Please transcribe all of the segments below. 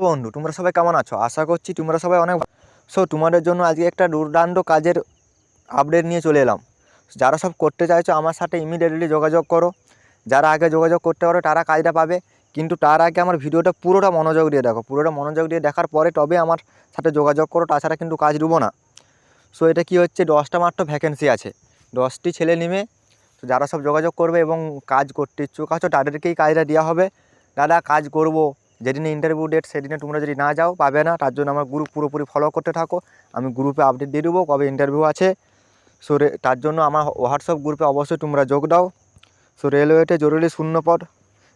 বন্ধু, তোমরা সবাই কেমন আছো? আশা করছি তোমরা সবাই অনেক সো তোমাদের জন্য আজকে একটা দুর্দান্ত কাজের আপডেট নিয়ে চলে এলাম। যারা সব করতে চাইছো, আমার সাথে ইমিডিয়েটলি যোগাযোগ করো। যারা আগে যোগাযোগ করতে পারো, তারা কাজটা পাবে। কিন্তু তার আগে আমার ভিডিওটা পুরোটা মনোযোগ দিয়ে দেখো। পুরোটা মনোযোগ দিয়ে দেখার পরে তবে আমার সাথে যোগাযোগ করো, তাছাড়া কিন্তু কাজ দেবো না। সো এটা কি হচ্ছে? দশটা মাত্র ভ্যাকেন্সি আছে। দশটি ছেলে নেমে তো যারা সব যোগাযোগ করবে এবং কাজ করতে ইচ্ছুক আছো, তাদেরকেই কাজটা দেওয়া হবে। দাদা, কাজ করব। যেদিনে ইন্টারভিউ ডেট সেদিনে তোমরা যদি না যাও, পাবে না। তার জন্য আমার গ্রুপ পুরোপুরি ফলো করতে থাকো। আমি গ্রুপে আপডেট দিয়ে দেবো কবে ইন্টারভিউ আছে। সো তার জন্য আমার হোয়াটসঅ্যাপ গ্রুপে অবশ্যই তোমরা যোগ দাও। সো রেলওয়েতে জরুরি শূন্য পদ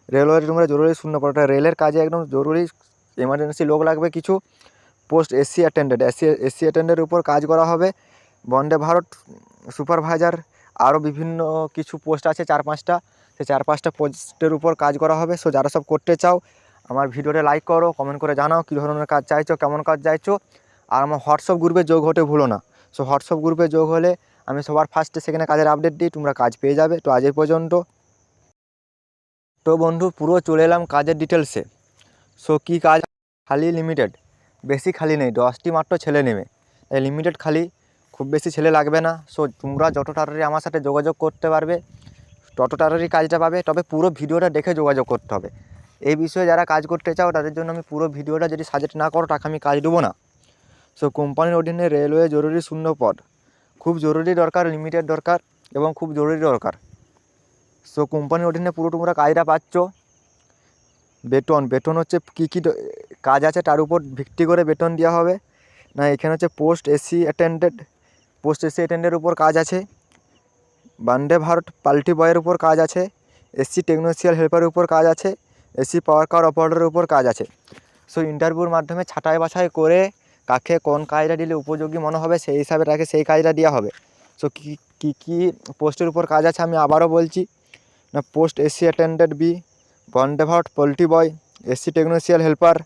রেলওয়েতে তোমরা জরুরি শূন্য পদ ওটা রেলের কাজে একদম জরুরি। এমার্জেন্সি লোক লাগবে কিছু। Post SC attended SC SC অ্যাটেন্ডের উপর কাজ করা হবে। বন্দে ভারত সুপারভাইজার আরও বিভিন্ন কিছু পোস্ট আছে, চার পাঁচটা। সে চার পাঁচটা পোস্টের উপর কাজ করা হবে। সো যারা সব করতে চাও আমার ভিডিওটা লাইক করো কমেন্ট করে জানাও কী ধরনের কাজ চাইছো, কেমন কাজ চাইছো। আর আমার হোয়াটসঅ্যাপ গ্রুপে যোগ হতে ভুলো না। সো হোয়াটসঅ্যাপ গ্রুপে যোগ হলে আমি সবার ফার্স্টে সেখানে কাজের আপডেট দিই, তোমরা কাজ পেয়ে যাবে। তো আজ পর্যন্ত। তো বন্ধু, পুরো চলে এলাম কাজের ডিটেলসে সো কী কাজ? খালি লিমিটেড বেশি খালি নেই, দশটি মাত্র ছেলে নেবে। এই লিমিটেড খালি, খুব বেশি ছেলে লাগবে না। সো তোমরা যত তাড়াতাড়ি আমার সাথে যোগাযোগ করতে পারবে, তত তাড়াতাড়ি কাজটা পাবে। তবে পুরো ভিডিওটা দেখে যোগাযোগ করতে হবে। এই বিষয়ে যারা কাজ করতে চাও, তাদের জন্য আমি পুরো ভিডিওটা যদি সাজেস্ট না করো, তাকে আমি কাজ দেবো না। সো কোম্পানির অধীনে রেলওয়ে জরুরি শূন্য পদ। খুব জরুরি দরকার লিমিটেড দরকার এবং খুব জরুরি দরকার। সো কোম্পানির অধীনে পুরো তোমরা কাজটা পাচ্ছ। বেতন বেতন হচ্ছে কী কী কাজ আছে তার উপর ভিত্তি করে বেতন দেওয়া হবে। না, এখানে হচ্ছে post AC attended post AC অ্যাটেন্ডের উপর কাজ আছে। বন্দে ভারত পাল্টি বয়ের উপর কাজ আছে। এসসি টেকনোসিয়াল হেল্পারের উপর কাজ আছে। এসি পাওয়ার কার অপারেটরের উপর কাজ আছে। সো ইন্টারভিউর মাধ্যমে ছাঁটাই বাছাই করে কাকে কোন কাজটা দিলে উপযোগী মনে হবে, সেই হিসাবে তাকে সেই কাজটা দেওয়া হবে। সো কী কী কী পোস্টের উপর কাজ আছে আমি আবারও বলছি। না post AC attended B Vande Bharat poultry boy AC technician helper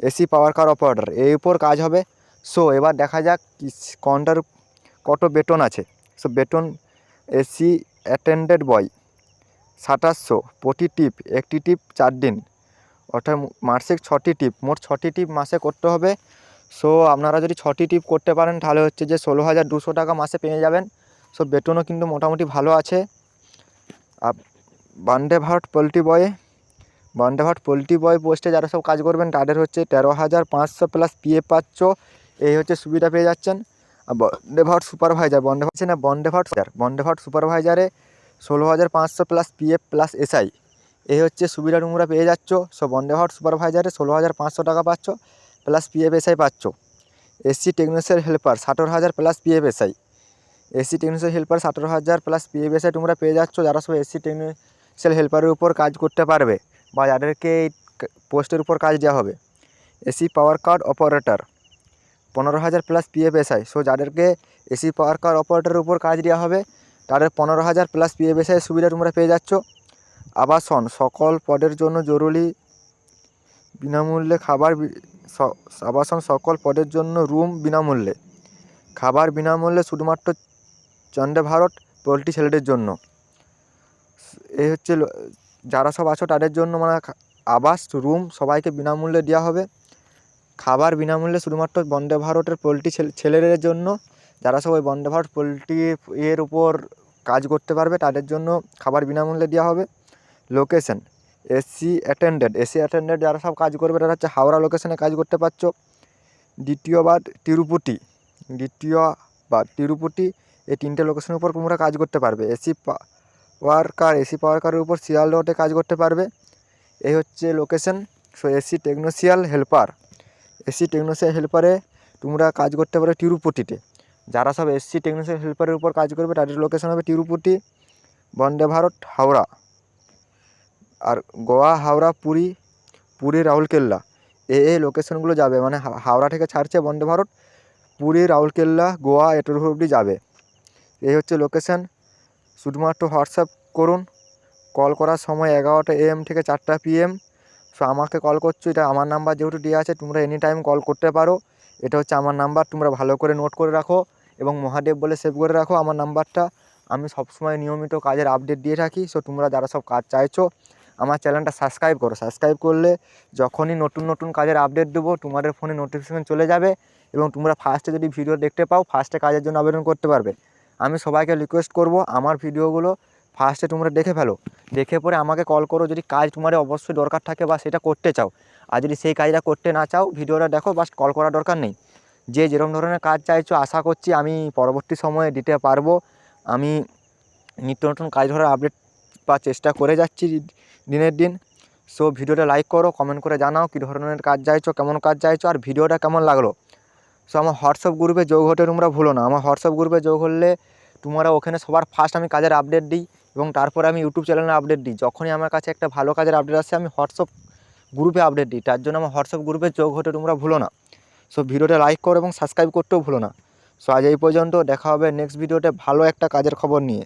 AC power car operator এই উপর কাজ হবে। সো এবার দেখা যাক কোনটার কত বেতন আছে। সো বেতন এসি অ্যাটেন্ডেড বয় সাতাশশো প্রতি টিপ, একটি টিপ চার দিন। অর্থাৎ মু- মাসিক ছটি টিপ, মোট ছটি টিপ মাসে করতে হবে। সো, আপনারা যদি ছটি টিপ করতে পারেন, তাহলে হচ্ছে যে ষোলো হাজার দুশো টাকা মাসে পেয়ে যাবেন। সো, বেতনও কিন্তু মোটামুটি ভালো আছে। বন্দে ভারত পোলট্রি বয়ে বন্দে ভারত পোলট্রি বয় পোস্টে যারা সব কাজ করবেন, তাদের হচ্ছে তেরো হাজার পাঁচশো প্লাস পিএফ পাচ্ছ। এই হচ্ছে সুবিধা পেয়ে যাচ্ছেন। আর বন্দে ভারত সুপারভাইজার বন্দে ভারত না বন্দে ভারত বন্দে ভারত সুপারভাইজারে ষোলো হাজার পাঁচশো প্লাস পিএফ প্লাস এসআই এই হচ্ছে সুবিধা তোমরা পেয়ে যাচ্ছ। সো বন্দে ভারত সুপারভাইজারে ষোলো হাজার পাঁচশো টাকা পাচ্ছ প্লাস পিএফ এসআই পাচ্ছ। এসসি টেকনিশিয়াল হেল্পার সতেরো হাজার plus PF SI SC technician helper সতেরো হাজার প্লাস পিএফ এসআই তোমরা পেয়ে যাচ্ছ। যারা সব এসসি টেকনিশিয়াল হেল্পারের উপর কাজ করতে পারবে বা যাদেরকে এই পোস্টের উপর কাজ দেওয়া হবে। এসি পাওয়ার কার্ড অপারেটর পনেরো হাজার প্লাস পিএফ এসআই সো যাদেরকে এসি পাওয়ার কার্ড অপারেটরের উপর কাজ দেওয়া হবে তাদের পনেরো হাজার প্লাস পিএফ এসআই সুবিধা তোমরা পেয়ে যাচ্ছ। আবাসন, সকল পদের জন্য জরুরি। বিনামূল্যে খাবার আবাসন সকল পদের জন্য রুম বিনামূল্যে। খাবার বিনামূল্যে শুধুমাত্র চন্ডে ভারত পোলট্রি ছেলেদের জন্য। এই হচ্ছে যারা সব আছো তাদের জন্য মানে আবাস রুম সবাইকে বিনামূল্যে দেওয়া হবে। খাবার বিনামূল্যে শুধুমাত্র বন্দে ভারতের পোলট্রি ছেলে- ছেলেদের জন্য। যারা সব ওই বন্দে ভারত পোলট্রি এর উপর কাজ করতে পারবে, তাদের জন্য খাবার বিনামূল্যে দেওয়া হবে। Location AC attended AC attended যারা সব কাজ করবে, তারা হচ্ছে হাওড়া লোকেশনে কাজ করতে পারছ। দ্বিতীয়বার তিরুপতি। দ্বিতীয়বার তিরুপতি, এই তিনটে লোকেশনের উপর তোমরা কাজ করতে পারবে। এসি পাওয়ার কার এসি পাওয়ার কারের উপর শিয়ালদহতে কাজ করতে পারবে। এই হচ্ছে location so AC technician helper AC technician হেল্পারে তোমরা কাজ করতে পারো তিরুপতিতে। যারা সব এসসি টেকনোসিয়াল হেল্পারের উপর কাজ করবে, তাদের লোকেশন হবে তিরুপতি, বন্দে ভারত, হাওড়া। আর গোয়া, হাওড়া, পুরী পুরী, রাউরকেল্লা। এই এই লোকেশনগুলো যাবে মানে হাওড়া থেকে ছাড়ছে বন্দে ভারত, পুরী, রাউরকেল্লা, গোয়া, এটুর অবধি যাবে। এই হচ্ছে লোকেশন শুধুমাত্র হোয়াটসঅ্যাপ করুন। কল করার সময় এগারোটা এএম থেকে চারটা পিএম সো আমাকে কল করছ, এটা আমার নাম্বার যেহেতু দেওয়া আছে, তোমরা এনি টাইম কল করতে পারো। এটা হচ্ছে আমার নাম্বার, তোমরা ভালো করে নোট করে রাখো এবং মহাদেব বলে সেভ করে রাখো আমার নাম্বারটা। আমি সবসময় নিয়মিত কাজের আপডেট দিয়ে থাকি সো তোমরা যারা সব কাজ চাইছো, আমার চ্যানেলটা সাবস্ক্রাইব করো। সাবস্ক্রাইব করলে যখনই নতুন নতুন কাজের আপডেট দেবো, তোমাদের ফোনে নোটিফিকেশান চলে যাবে এবং তোমরা ফার্স্টে যদি ভিডিও দেখতে পাও ফার্স্টে কাজের জন্য আবেদন করতে পারবে। আমি সবাইকে রিকোয়েস্ট করব, আমার ভিডিওগুলো ফার্স্টে তোমরা দেখে ফেলো। দেখে পরে আমাকে কল করো, যদি কাজ তোমাদের অবশ্যই দরকার থাকে বা সেটা করতে চাও। আর যদি সেই কাজটা করতে না চাও, ভিডিওটা দেখো, বাস কল করা দরকার নেই। যে যেরকম ধরনের কাজ চাইছো, আশা করছি আমি পরবর্তী সময়ে দিতে পারব। আমি নিত্য নতুন কাজ ধরার আপডেট বা চেষ্টা করে যাচ্ছি দিনের দিন। সো ভিডিওটা লাইক করো কমেন্ট করে জানাও কী ধরনের কাজ চাইছো, কেমন কাজ চাইছো আর ভিডিওটা কেমন লাগল। সো আমার হোয়াটসঅ্যাপ গ্রুপে যোগ হতে তোমরা ভুলো না। আমার হোয়াটসঅ্যাপ গ্রুপে যোগ হলে তোমরা ওখানে সবার ফার্স্ট আমি কাজের আপডেট দিই। এবং তারপরে আমি ইউটিউব চ্যানেলে আপডেট দিই। যখনই আমার কাছে একটা ভালো কাজের আপডেট আসে, আমি হোয়াটসঅ্যাপ গ্রুপে আপডেট দিই। তার জন্য আমার হোয়াটসঅ্যাপ গ্রুপে যোগ হতে তোমরা ভুলো না। সো ভিডিওটা লাইক করো এবং সাবস্ক্রাইব করতেও ভুলো না। সো আজ এই পর্যন্ত দেখা হবে নেক্সট ভিডিওতে ভালো একটা কাজের খবর নিয়ে।